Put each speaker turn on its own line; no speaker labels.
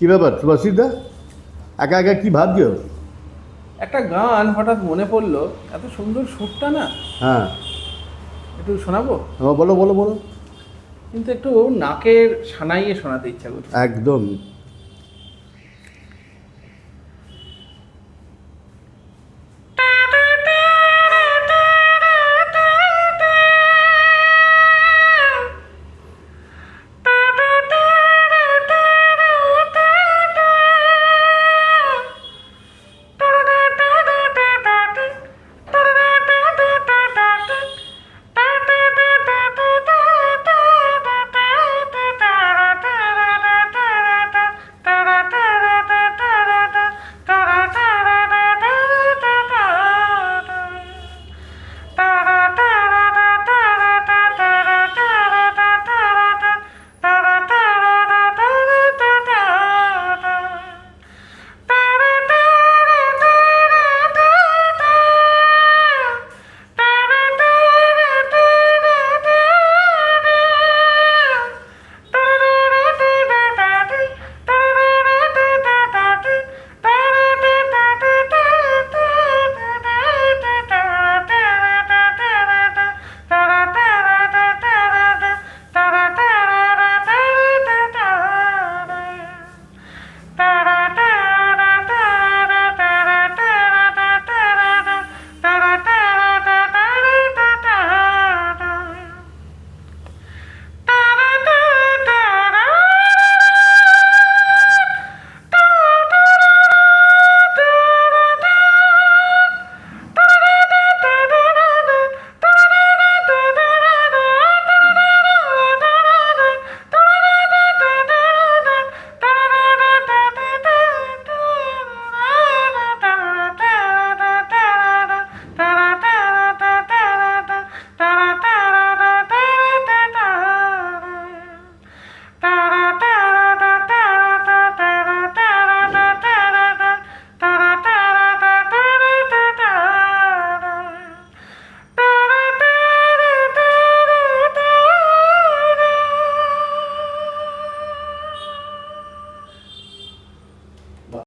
কী ব্যাপার সুভাষিদা? একা একা কি ভাবছ?
একটা গান হঠাৎ মনে পড়ল এত সুন্দর সুরটা না?
হ্যাঁ।
একটু শোনাবো?
বলো বলো বলো।
কিন্তু একটু নাকের সানাইয়ে শোনাতে ইচ্ছা করছে।
একদম।